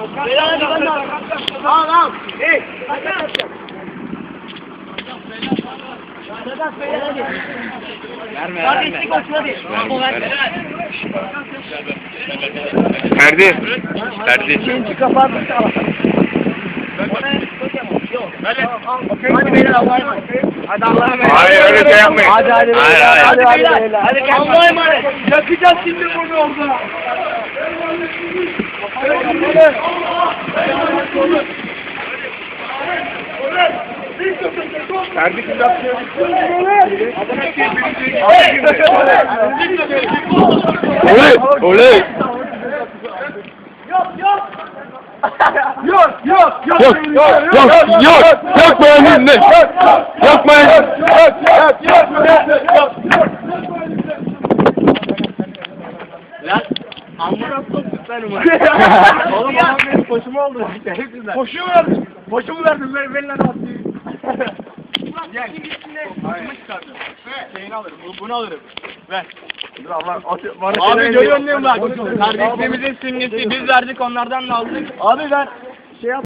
Beyler hadi de al. Al. Hey. Hadi. Verme Kardeşlik olsun hadi. Bravo ver. Ferdi. Ferdi. İkinci kapanmış Hadi beyler Allah'a emanet. Hadi Allah'a emanet. Hayır öyle şey yapmayın. Hadi hadi. Hadi beyler. Hadi Allah'a emanet. Yakacağız şimdi bunu orada. Ferdi kim yapıyor? Oley! Oley! Yok yok. Yok yok yok yok yok yok yok beğendin ne? Yok beğendin. Yok yok yok yok yok. Lan amına soktuk ben umarım. Oğlum adam benim koşumu oldu. Hepsinden. Koşumu verdin. Koşumu verdin. Ver ver lan attı. Gel. Koşumu çıkardım. Şeyini alırım. bu- Bunu alırım. Ver. Abi görüyor musun bak? Kardeşliğimizin sünneti biz verdik onlardan da aldık. Abi ben şey yap.